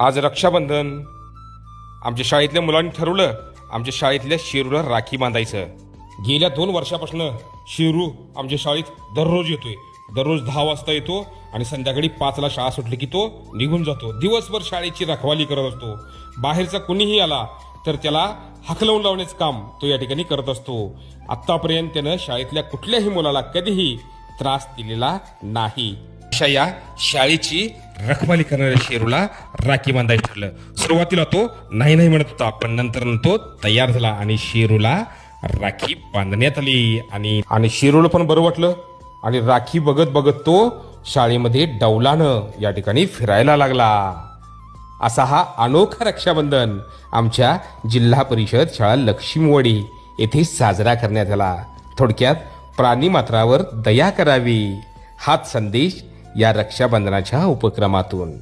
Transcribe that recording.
आज रक्षाबंधन. आमच्या शाळेतल्या मुलांनी ठरवलं आमच्या शाळेतल्या शेरूला राखी बांधायचं. गेल्या दोन वर्षापासून शेरू आमच्या शाळेत दररोज येतोय. दररोज दहा वाजता येतो आणि संध्याकाळी पाचला शाळा सुटली की तो निघून जातो. दिवसभर शाळेची रखवाली करत असतो. बाहेरचा कुणीही आला तर त्याला हकलवून लावण्याचं काम तो या ठिकाणी करत असतो. आत्तापर्यंत त्यानं शाळेतल्या कुठल्याही मुलाला कधीही त्रास दिलेला नाही. अशा या शाळेची रखवाली करणाऱ्या शेरूला राखी बांधायचं ठरलं. सुरुवातीला तो नाही नाही म्हणत होता पण नंतर तो तयार झाला आणि शेरूला राखी बांधण्यात आली. आणि आणि शेरूला पण बरं वाटलं. आणि राखी बघत बघत तो शाळेमध्ये डौलानं या ठिकाणी फिरायला लागला. असा हा अनोखा रक्षाबंधन आमच्या जिल्हा परिषद शाळा लक्ष्मीवाडी येथे साजरा करण्यात आला. थोडक्यात प्राणीमात्रावर दया करावी हाच संदेश या रक्षाबंधनाच्या उपक्रमातून.